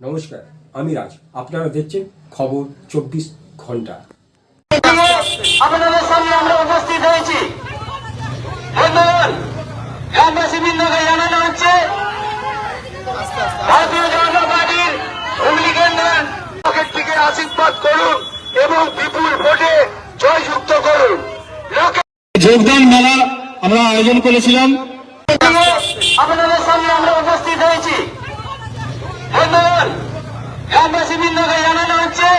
নমস্কার আমি রাজ। আপনারা দেখছেন খবর চব্বিশ ঘণ্টা। আপনাদের সামনে আমরা উপস্থিত হয়েছি। বন্ধুগণ গ্রামবাসী বৃন্দকে জানানো হচ্ছে ভারতীয় জনতা পার্টির হুগলিকেন্দ্রের পকেটটিকে আশীর্বাদ করুন এবং বিপুল ভোটে জয়যুক্ত করুন। যোগদান মেলা আমরা আয়োজন করেছিলাম আপনাদের সামনে আমরা উপস্থিত হয়েছি বন্ধুগণ গ্রামবাসী বৃন্দকে জানানো হচ্ছে।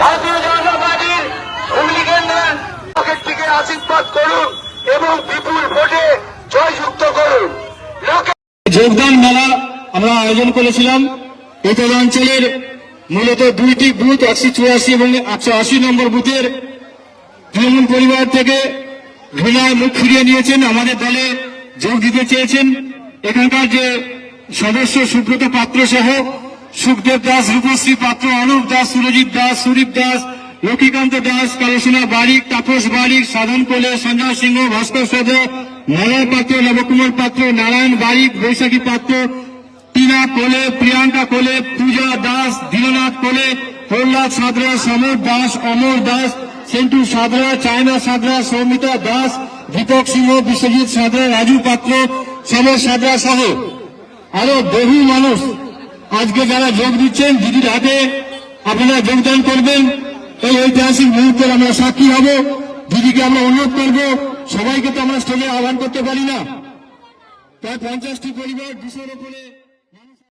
ভারতীয় জনতা পার্টির হুগলি কেন্দ্রের আশীর্বাদ করুন এবং বিপুল ভোটে জয়যুক্ত করুন। যোগদান মেলা আমরা আয়োজন করেছিলাম মূলত দুইটি বুথ, একশো চুরাশি এবং একশো আশি নম্বর বুথের তৃণমূল পরিবার থেকে ঘৃণায় মুখ ফিরিয়ে নিয়েছেন, আমাদের দলে যোগ দিতে চেয়েছেন। এখানকার যে সদস্য সুব্রত পাত্র সহ সুখদেব দাস রূপশ্রী পাত্র, অনুপ দাস, সুরজিৎ দাস, সুদীপ দাস, লক্ষ্মীকান্ত দাস কালসোনা বারিক, তাপস বারিক, সাধন কোলে, সঞ্জয় সিংহ, ভাস্কর সদ, মলয় পাত্র, নবকুমার পাত্র, নারায়ণ বারিক, বৈশাখী পাত্র, টিনা কোলে, প্রিয়াঙ্কা কোলে, পূজা দাস, দীননাথ কোলে, প্রহ্লাদ সাদরা সমর দাস, অমর দাস, সেন্টু সাদরা চায়না সাদরা সৌমিতা দাস, দীপক সিংহ, বিশ্বজিৎ সাদরা রাজু পাত্র, সমর সাদরা সহ আরও বহু মানুষ। আজকে যারা যোগ দিচ্ছেন, দিদির হাতে আপনারা যোগদান করবেন। এই ঐতিহাসিক মুহূর্তের আমরা সাক্ষী হব। দিদিকে আমরা অনুরোধ করব, সবাইকে তো আমরা স্টেজে আহ্বান করতে পারি না। প্রায় পঞ্চাশটি পরিবার দুশোর উপরে